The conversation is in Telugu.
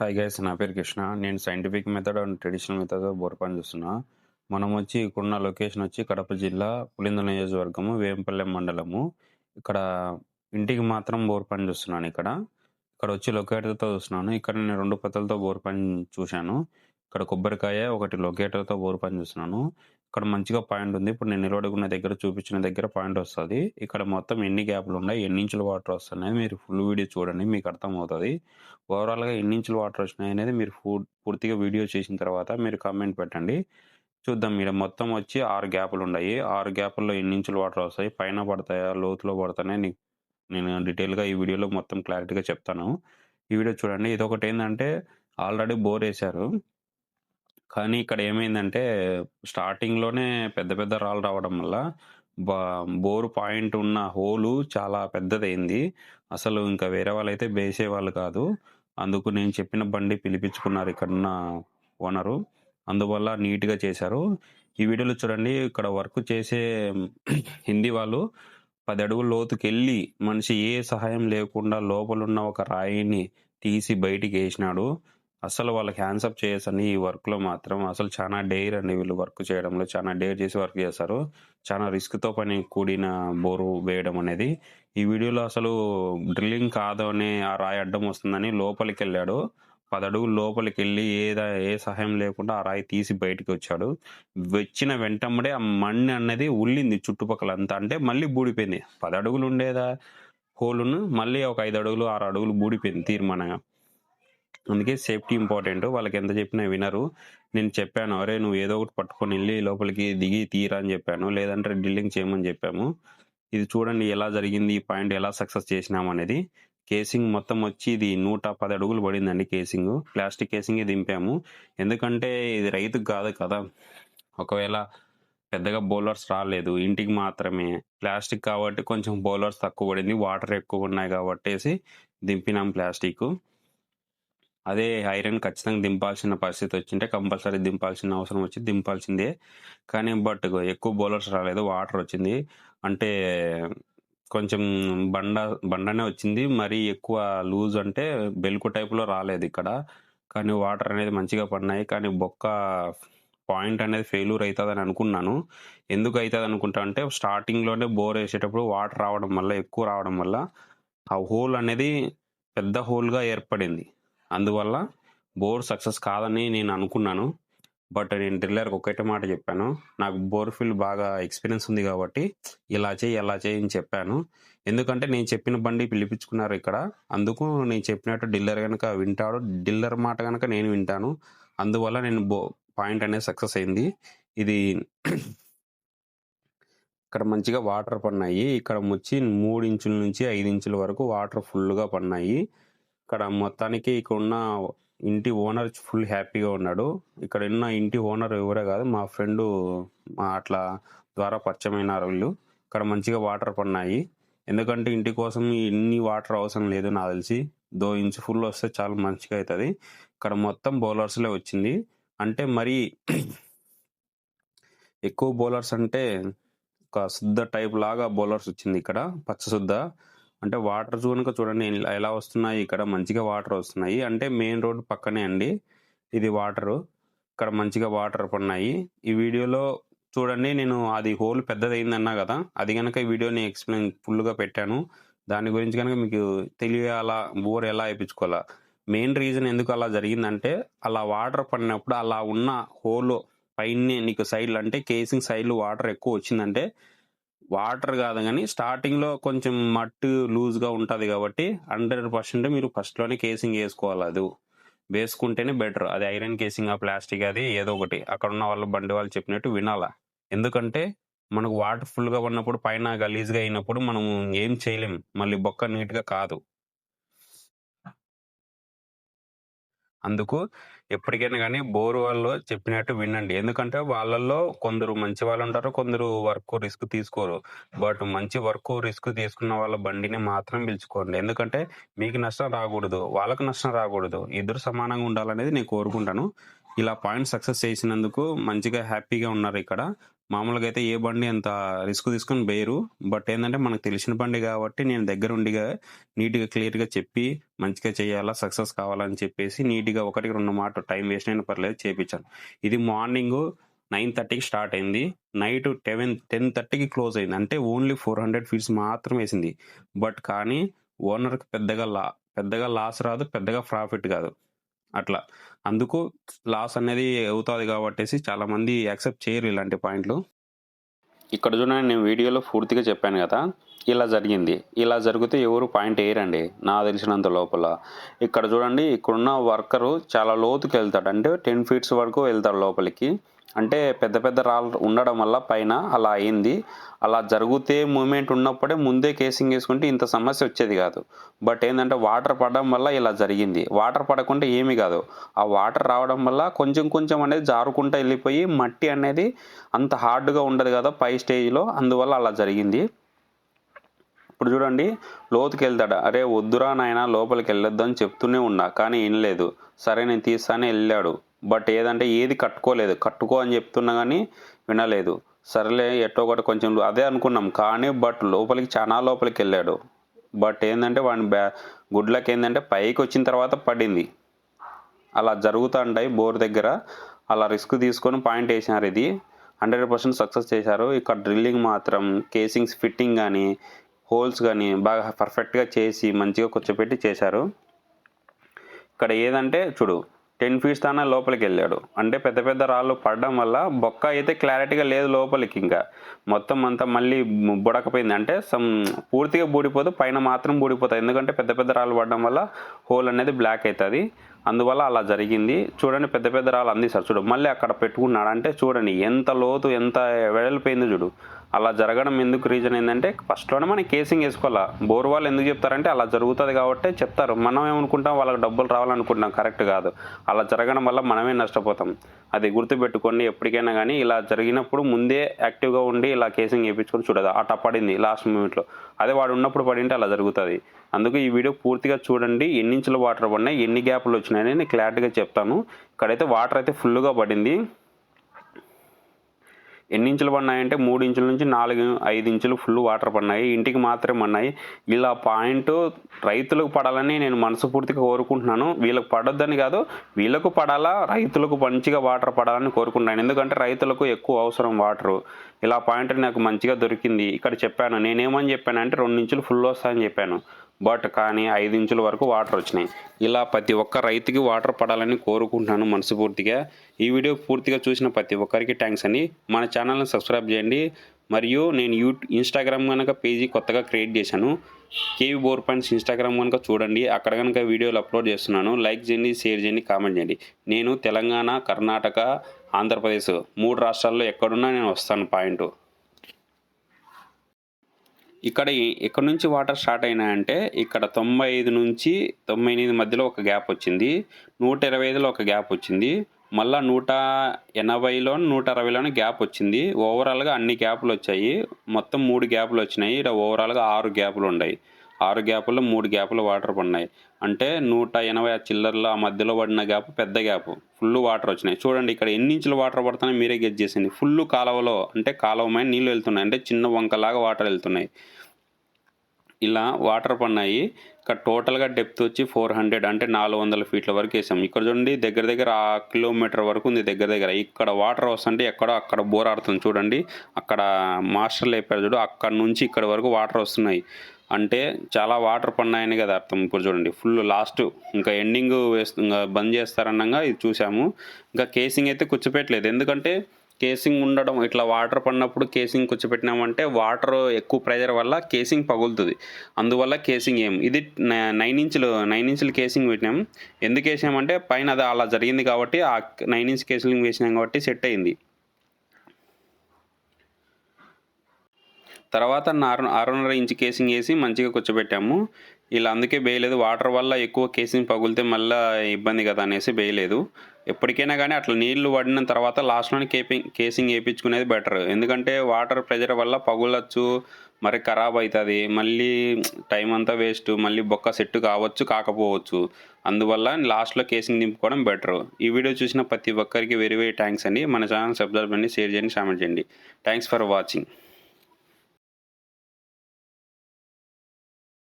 హాయ్ గైస్ నా పేరు కృష్ణ. నేను scientific method and traditional method bore పని చేస్తున్నా. మనం వచ్చి ఇక్కడున్న లొకేషన్ వచ్చి కడప జిల్లా పులింద నియోజకవర్గము వేంపల్లెం మండలము. ఇక్కడ ఇంటికి మాత్రం బోర్ పని చూస్తున్నాను ఇక్కడ. ఇక్కడ వచ్చి లొకేటర్తో చూస్తున్నాను. ఇక్కడ నేను రెండు పద్ధతులతో బోర్ పని చూశాను. ఇక్కడ కొబ్బరికాయ ఒకటి లొకేటర్తో బోరు పని చూస్తున్నాను. ఇక్కడ మంచిగా పాయింట్ ఉంది. ఇప్పుడు నేను నిలబడుకున్న దగ్గర చూపించిన దగ్గర పాయింట్ వస్తుంది. ఇక్కడ మొత్తం ఎన్ని గ్యాప్లు ఉన్నాయి? ఎన్ని ఇంచులు వాటర్ వస్తున్నాయి? మీరు ఫుల్ వీడియో చూడండి మీకు అర్థమవుతుంది. ఓవరాల్గా ఎన్ని ఇంచులు వాటర్ వచ్చినాయి అనేది మీరు ఫుడ్ పూర్తిగా వీడియో చేసిన తర్వాత మీరు కామెంట్ పెట్టండి. చూద్దాం మీరు మొత్తం వచ్చి ఆరు గ్యాపులు ఉన్నాయి. ఆరు గ్యాపుల్లో ఎన్ని ఇంచులు వాటర్ వస్తాయి? పైన పడతాయా? లోతులో పడతాయని నేను డీటెయిల్గా ఈ వీడియోలో మొత్తం క్లారిటీగా చెప్తాను. ఈ వీడియో చూడండి. ఇది ఒకటి ఏంటంటే ఆల్రెడీ బోర్ వేశారు. కానీ ఇక్కడ ఏమైందంటే స్టార్టింగ్లోనే పెద్ద పెద్ద రాళ్ళు రావడం వల్ల బా- బోరు పాయింట్ ఉన్న హోలు చాలా పెద్దదైంది. అసలు ఇంకా వేరే వాళ్ళైతే బేసే వాళ్ళు కాదు. అందుకు నేను చెప్పిన బండి పిలిపించుకున్నారు ఇక్కడున్న ఓనరు. అందువల్ల నీట్గా చేశారు. ఈ వీడియోలో చూడండి ఇక్కడ వర్క్ చేసే హిందీ వాళ్ళు పది అడుగుల లోతుకి మనిషి ఏ సహాయం లేకుండా లోపలున్న ఒక రాయిని తీసి బయటికి వేసినాడు. అసలు వాళ్ళకి హ్యాండ్సప్ చేయసని ఈ వర్క్లో మాత్రం అసలు చాలా డేర్ అని వీళ్ళు వర్క్ చేయడంలో. చాలా డేర్ చేసి వర్క్ చేస్తారు. చాలా రిస్క్తో పని కూడిన బోరు వేయడం అనేది. ఈ వీడియోలో అసలు డ్రిల్లింగ్ కాదు అని ఆ రాయి అడ్డం వస్తుందని లోపలికి వెళ్ళాడు పదడుగులు లోపలికి వెళ్ళి ఏదా ఏ సహాయం లేకుండా ఆ రాయి తీసి బయటికి వచ్చాడు. వచ్చిన వెంటమ్మడే ఆ మಣ್ಣి అన్నది ఉల్లింది చుట్టుపక్కల అంతా. అంటే మళ్ళీ బూడిపోయింది. పదడుగులు ఉండేదా? హోలును మళ్ళీ ఒక ఐదు అడుగులు ఆరు అడుగులు బూడిపోయింది తీర్మానంగా. అందుకే సేఫ్టీ ఇంపార్టెంట్. వాళ్ళకి ఎంత చెప్పినా వినరు. నేను చెప్పాను అరే నువ్వు ఏదో ఒకటి పట్టుకొని వెళ్ళి లోపలికి దిగి తీరా అని చెప్పాను. లేదంటే డ్రిల్లింగ్ చేయమని చెప్పాము. ఇది చూడండి ఎలా జరిగింది ఈ పాయింట్ ఎలా సక్సెస్ చేసినాం అనేది. కేసింగ్ మొత్తం వచ్చి ఇది నూట పది అడుగులు పడిందండి కేసింగ్. Plastic casing దింపాము. ఎందుకంటే ఇది రైతుకు కాదు కదా. ఒకవేళ పెద్దగా బౌలర్స్ రాలేదు ఇంటికి మాత్రమే. ప్లాస్టిక్ కాబట్టి కొంచెం బౌలర్స్ తక్కువ పడింది వాటర్ ఎక్కువ ఉన్నాయి కాబట్టేసి దింపినాం ప్లాస్టిక్. అదే ఐరన్ ఖచ్చితంగా దింపాల్సిన పరిస్థితి వచ్చింటే కంపల్సరీ దింపాల్సిన అవసరం వచ్చి దింపాల్సిందే. కానీ బట్ ఎక్కువ బౌలర్స్ రాలేదు వాటర్ వచ్చింది. అంటే కొంచెం బండ బండనే వచ్చింది. మరీ ఎక్కువ లూజ్ అంటే బెల్కు టైప్లో రాలేదు ఇక్కడ. కానీ వాటర్ అనేది మంచిగా పడినాయి. కానీ బొక్క పాయింట్ అనేది ఫెయిల్యూర్ అవుతుందని అనుకున్నాను. ఎందుకు అవుతుంది అనుకుంటా అంటే స్టార్టింగ్లోనే బోర్ వేసేటప్పుడు వాటర్ రావడం వల్ల ఎక్కువ రావడం వల్ల ఆ హోల్ అనేది పెద్ద హోల్గా ఏర్పడింది. అందువల్ల బోర్ సక్సెస్ కాదని నేను అనుకున్నాను. బట్ నేను డ్రిల్లర్కి ఒకటే మాట చెప్పాను. నాకు బోర్ ఫీల్డ్ బాగా ఎక్స్పీరియన్స్ ఉంది కాబట్టి ఇలా చేయి ఇలా చేయి అని చెప్పాను. ఎందుకంటే నేను చెప్పిన బండి పిలిపించుకున్నారు ఇక్కడ. అందుకు నేను చెప్పినట్టు డిల్లర్ కనుక వింటాడు. డిల్లర్ మాట కనుక నేను వింటాను. అందువల్ల నేను బో పాయింట్ అనేది సక్సెస్ అయింది. ఇది ఇక్కడ మంచిగా వాటర్ పడినాయి. ఇక్కడ వచ్చి మూడు ఇంచుల నుంచి ఐదు ఇంచుల వరకు వాటర్ ఫుల్గా పడినాయి. ఇక్కడ మొత్తానికి ఇక్కడ ఉన్న ఇంటి ఓనర్ ఫుల్ హ్యాపీగా ఉన్నాడు. ఇక్కడ ఉన్న ఇంటి ఓనర్ ఎవరే కాదు మా ఫ్రెండ్ మా అట్లా ద్వారా పరిచయమైన వీళ్ళు. ఇక్కడ మంచిగా వాటర్ పడినాయి. ఎందుకంటే ఇంటి కోసం ఇన్ని వాటర్ అవసరం లేదు నాకు తెలిసి. దో ఇంచ్ ఫుల్ వస్తే చాలా మంచిగా అవుతుంది. ఇక్కడ మొత్తం బౌలర్స్లే వచ్చింది. అంటే మరి ఎక్కువ బౌలర్స్ అంటే ఒక శుద్ధ టైప్ లాగా బౌలర్స్ వచ్చింది ఇక్కడ పచ్చ శుద్ధ. అంటే వాటర్ చూడక చూడండి ఎలా- వస్తున్నాయి ఇక్కడ మంచిగా వాటర్ వస్తున్నాయి. అంటే మెయిన్ రోడ్ పక్కనే అండి ఇది వాటరు. ఇక్కడ మంచిగా వాటర్ పడినాయి. ఈ వీడియోలో చూడండి నేను అది హోల్ పెద్దదైంది అన్నా కదా అది కనుక ఈ వీడియోని ఎక్స్ప్లెయిన్ ఫుల్గా పెట్టాను. దాని గురించి కనుక మీకు తెలియాలా బోర్ ఎలా వేయించుకోవాలా? మెయిన్ రీజన్ ఎందుకు అలా జరిగిందంటే అలా వాటర్ పడినప్పుడు అలా ఉన్న హోల్ పైన నీకు సైడ్లు అంటే కేసింగ్ సైడ్లు వాటర్ ఎక్కువ వచ్చిందంటే వాటర్ కాదు కానీ స్టార్టింగ్లో కొంచెం మట్టు లూజ్గా ఉంటుంది కాబట్టి హండ్రెడ్ పర్సెంట్ మీరు ఫస్ట్లోనే కేసింగ్ వేసుకోవాలి అది. వేసుకుంటేనే బెటర్. అది ఐరన్ కేసింగ్ ఆ ప్లాస్టిక్ అది ఏదో ఒకటి. అక్కడ ఉన్న వాళ్ళు బండి వాళ్ళు చెప్పినట్టు వినాలా. ఎందుకంటే మనకు వాటర్ ఫుల్గా ఉన్నప్పుడు పైన గలీజ్గా అయినప్పుడు మనం ఏం చేయలేం. మళ్ళీ బొక్క నీట్గా కాదు. అందుకు ఎప్పటికైనా కానీ బోర్ వాళ్ళు చెప్పినట్టు వినండి. ఎందుకంటే వాళ్ళల్లో కొందరు మంచి వాళ్ళు ఉంటారు కొందరు వర్క్ రిస్క్ తీసుకోరు. బట్ మంచి వర్క్ రిస్క్ తీసుకున్న వాళ్ళ బండిని మాత్రం పిలుచుకోండి. ఎందుకంటే మీకు నష్టం రాకూడదు వాళ్ళకు నష్టం రాకూడదు. ఇద్దరు సమానంగా ఉండాలనేది నేను కోరుకుంటాను. ఇలా పాయింట్ సక్సెస్ చేసినందుకు మంచిగా హ్యాపీగా ఉన్నారు ఇక్కడ. మామూలుగా అయితే ఏ బండి అంత రిస్క్ తీసుకొని వేయరు బట్ ఏంటంటే మనకు తెలిసిన బండి కాబట్టి నేను దగ్గర ఉండిగా నీట్గా క్లియర్గా చెప్పి మంచిగా చేయాలా సక్సెస్ కావాలని చెప్పేసి నీట్గా ఒకటికి రెండు మాట టైం వేస్ట్ అయినా పర్లేదు చేపించాను. ఇది మార్నింగ్ నైన్ థర్టీకి స్టార్ట్ అయింది. నైట్ టెవెన్ టెన్ థర్టీకి క్లోజ్ అయింది. అంటే ఓన్లీ ఫోర్ హండ్రెడ్ ఫీట్స్ మాత్రం వేసింది. బట్ కానీ ఓనర్కి పెద్దగా లా పెద్దగా లాస్ రాదు పెద్దగా ప్రాఫిట్ కాదు. అట్లా. అందుకు లాస్ అనేది అవుతుంది కాబట్టేసి చాలా మంది యాక్సెప్ట్ చేయరు ఇలాంటి పాయింట్లు. ఇక్కడ చూడండి నేను వీడియోలో పూర్తిగా చెప్పాను కదా ఇలా జరిగింది. ఇలా జరిగితే ఎవరు పాయింట్ వేయరండి నా తెలిసినంత లోపల. ఇక్కడ చూడండి ఇక్కడున్న వర్కరు చాలా లోతుకి వెళ్తాడు అంటే టెన్ ఫీట్స్ వరకు వెళ్తాడు లోపలికి. అంటే పెద్ద పెద్ద రాళ్ళు ఉండడం వల్ల పైన అలా అయింది. అలా జరిగితే మూమెంట్ ఉన్నప్పుడే ముందే కేసింగ్ వేసుకుంటే ఇంత సమస్య వచ్చేది కాదు. బట్ ఏంటంటే వాటర్ పడడం వల్ల ఇలా జరిగింది. వాటర్ పడకుండా ఏమీ కాదు. ఆ వాటర్ రావడం వల్ల కొంచెం కొంచెం అనేది జారుకుంటూ వెళ్ళిపోయి మట్టి అనేది అంత హార్డ్గా ఉండదు కదా పై స్టేజ్లో. అందువల్ల అలా జరిగింది. ఇప్పుడు చూడండి లోతుకి వెళ్తాడు? అరే వద్దురా నాయన లోపలికి వెళ్ళొద్దు అని చెప్తూనే ఉన్నా. కానీ వినలేదు సరే నేను తీస్తానే వెళ్ళాడు. బట్ ఏదంటే ఏది కట్టుకోలేదు. కట్టుకో అని చెప్తున్నా కానీ వినలేదు. సరేలే ఎట్టో ఒకటి కొంచెం అదే అనుకున్నాం. కానీ బట్ లోపలికి చాలా లోపలికి వెళ్ళాడు బట్ ఏంటంటే వాడిని బ్యా గుడ్లకి ఏంటంటే పైకి వచ్చిన తర్వాత పడింది. అలా జరుగుతుంటాయి బోర్ దగ్గర. అలా రిస్క్ తీసుకొని పాయింట్ వేసినారు ఇది. హండ్రెడ్ పర్సెంట్ సక్సెస్ చేశారు. ఇక్కడ డ్రిల్లింగ్ మాత్రం కేసింగ్స్ ఫిట్టింగ్ కానీ హోల్స్ కానీ బాగా పర్ఫెక్ట్గా చేసి మంచిగా కూర్చోపెట్టి చేశారు. ఇక్కడ ఏదంటే చూడు టెన్ ఫీట్స్ దాకా లోపలికి వెళ్ళాడు. అంటే పెద్ద పెద్ద రాళ్ళు పడడం వల్ల బొక్క అయితే క్లారిటీగా లేదు లోపలికి ఇంకా. మొత్తం అంతా మళ్ళీ బుడకపోయింది. అంటే సమ్ పూర్తిగా బూడిపోదు పైన మాత్రం బూడిపోతుంది ఎందుకంటే పెద్ద పెద్ద రాళ్ళు పడడం వల్ల హోల్ అనేది బ్లాక్ అవుతుంది అందువల్ల అలా జరిగింది. చూడండి పెద్ద పెద్ద రాళ్ళు అందిస్తారు. చూడు మళ్ళీ అక్కడ పెట్టుకున్నాడు. అంటే చూడండి ఎంత లోతు ఎంత వెడల్పోయింది చూడు. అలా జరగడం ఎందుకు రీజన్ ఏంటంటే ఫస్ట్లోనే మనం కేసింగ్ వేసుకోవాలా. బోర్ వాళ్ళు ఎందుకు చెప్తారంటే అలా జరుగుతుంది కాబట్టి చెప్తారు. మనం ఏమనుకుంటాం వాళ్ళకి డబ్బులు రావాలనుకుంటాం కరెక్ట్ కాదు. అలా జరగడం వల్ల మనమే నష్టపోతాం. అది గుర్తుపెట్టుకోండి. ఎప్పటికైనా కానీ ఇలా జరిగినప్పుడు ముందే యాక్టివ్గా ఉండి ఇలా కేసింగ్ వేయించుకొని చూడదు అట్లా పడింది లాస్ట్ మూమెంట్లో అదే వాడు ఉన్నప్పుడు పడింటే అలా జరుగుతుంది. అందుకు ఈ వీడియో పూర్తిగా చూడండి. ఎన్ని ఇంచుల వాటర్ పడినాయి ఎన్ని గ్యాప్లు వచ్చినాయని నేను క్లారిటీగా చెప్తాను. ఇక్కడైతే వాటర్ అయితే ఫుల్గా పడింది. ఎన్ని ఇంచులు పడినాయంటే మూడు ఇంచుల నుంచి నాలుగు ఐదు ఇంచులు ఫుల్ వాటర్ పడినాయి. ఇంటికి మాత్రమే పడినాయి. ఇలా పాయింట్ రైతులకు పడాలని నేను మనస్ఫూర్తిగా కోరుకుంటున్నాను. వీళ్ళకి పడొద్దని కాదు వీళ్ళకు పడాలా రైతులకు మంచిగా వాటర్ పడాలని కోరుకుంటున్నాను. ఎందుకంటే రైతులకు ఎక్కువ అవసరం వాటరు ఇలా పాయింట్ నాకు మంచిగా దొరికింది. ఇక్కడ చెప్పాను నేనేమని చెప్పాను అంటే రెండు ఇంచులు ఫుల్ వస్తాయని చెప్పాను. బట్ కానీ ఐదు ఇంచుల వరకు వాటర్ వచ్చినాయి. ఇలా ప్రతి ఒక్క రైతుకి వాటర్ పడాలని కోరుకుంటున్నాను మనస్ఫూర్తిగా. ఈ వీడియో పూర్తిగా చూసిన ప్రతి ఒక్కరికి థ్యాంక్స్ అండి. మన ఛానల్ని సబ్స్క్రైబ్ చేయండి. మరియు నేను యూ ఇన్స్టాగ్రామ్ కనుక పేజీ కొత్తగా క్రియేట్ చేశాను కేవీ బోర్ పాయింట్స్ ఇన్స్టాగ్రామ్ కనుక చూడండి. అక్కడ కనుక వీడియోలు అప్లోడ్ చేస్తున్నాను. లైక్ చేయండి షేర్ చేయండి కామెంట్ చేయండి. నేను తెలంగాణ కర్ణాటక ఆంధ్రప్రదేశ్ మూడు రాష్ట్రాల్లో ఎక్కడున్నా నేను వస్తాను పాయింట్. ఇక్కడ ఇక్కడ నుంచి వాటర్ స్టార్ట్ అయినాయంటే ఇక్కడ తొంభై ఐదు నుంచి తొంభై ఎనిమిది మధ్యలో ఒక గ్యాప్ వచ్చింది. నూట ఇరవై ఐదులో ఒక గ్యాప్ వచ్చింది. మళ్ళీ నూట ఎనభైలో నూట అరవైలోనే గ్యాప్ వచ్చింది ఓవరాల్గా అన్ని గ్యాపులు వచ్చాయి. మొత్తం మూడు గ్యాపులు వచ్చినాయి. ఇక్కడ ఓవరాల్గా ఆరు గ్యాపులు ఉన్నాయి. ఆరు గ్యాపుల్లో మూడు గ్యాపులు వాటర్ పడినాయి. అంటే నూట ఎనభై ఆ చిల్లర్లో ఆ మధ్యలో పడిన గ్యాప్ పెద్ద గ్యాప్. ఫుల్ వాటర్ వచ్చినాయి. చూడండి ఇక్కడ ఎన్ని ఇంచులు వాటర్ పడుతున్నాయి మీరే గెట్ చేసింది. ఫుల్ కాలువలో అంటే కాలువమైన నీళ్ళు వెళ్తున్నాయి. అంటే చిన్న వంకలాగా వాటర్ వెళ్తున్నాయి. ఇలా వాటర్ పడినాయి. ఇక్కడ టోటల్గా డెప్త్ వచ్చి ఫోర్ హండ్రెడ్ అంటే నాలుగు వందల ఫీట్ల వరకు వేసాం. ఇక్కడ చూడండి దగ్గర దగ్గర ఆ కిలోమీటర్ వరకు ఉంది దగ్గర దగ్గర. ఇక్కడ వాటర్ వస్తుంటే ఎక్కడో అక్కడ బోర్ ఆడుతుంది చూడండి. అక్కడ మాస్టర్లు చెప్పారు చూడు అక్కడ నుంచి ఇక్కడ వరకు వాటర్ వస్తున్నాయి. అంటే చాలా వాటర్ పడినాయని కదా అర్థం. ఇప్పుడు చూడండి ఫుల్ లాస్ట్ ఇంకా ఎండింగ్ వేస్తు ఇంకా బంద్ చేస్తారన్నగా ఇది చూసాము. ఇంకా కేసింగ్ అయితే కూర్చోపెట్టలేదు. ఎందుకంటే కేసింగ్ ఉండడం ఇట్లా వాటర్ పడినప్పుడు కేసింగ్ కూర్చోపెట్టినామంటే వాటర్ ఎక్కువ ప్రెజర్ వల్ల కేసింగ్ పగులుతుంది. అందువల్ల కేసింగ్ ఏం? ఇది నైన్ ఇంచులు నైన్ ఇంచులు కేసింగ్ పెట్టినాం. ఎందుకు వేసామంటే పైన అది అలా జరిగింది కాబట్టి ఆ నైన్ ఇంచ్ కేసింగ్ వేసినాం కాబట్టి సెట్ అయింది. తర్వాత ఆరు ఆరున్నర ఇంచ్ కేసింగ్ వేసి మంచిగా కూర్చోబెట్టాము. ఇలా అందుకే వేయలేదు వాటర్ వల్ల ఎక్కువ కేసింగ్ పగులితే మళ్ళీ ఇబ్బంది కదా అనేసి వేయలేదు ఎప్పటికైనా కానీ అట్లా నీళ్ళు పడిన తర్వాత లాస్ట్లోనే కేపింగ్ కేసింగ్ వేయించుకునేది బెటర్ ఎందుకంటే వాటర్ ప్రెజర్ వల్ల పగులొచ్చు మరి ఖరాబ్ అవుతుంది మళ్ళీ టైం అంతా వేస్ట్ మళ్ళీ బొక్క సెట్ కావచ్చు కాకపోవచ్చు. అందువల్ల లాస్ట్లో కేసింగ్ నింపుకోవడం బెటర్ ఈ వీడియో చూసిన ప్రతి ఒక్కరికి వెరీ వెరీ థ్యాంక్స్ అండి. మన ఛానల్ సబ్స్క్రైబ్ చేయండి షేర్ చేయండి కామెంట్ చేయండి. Thanks for watching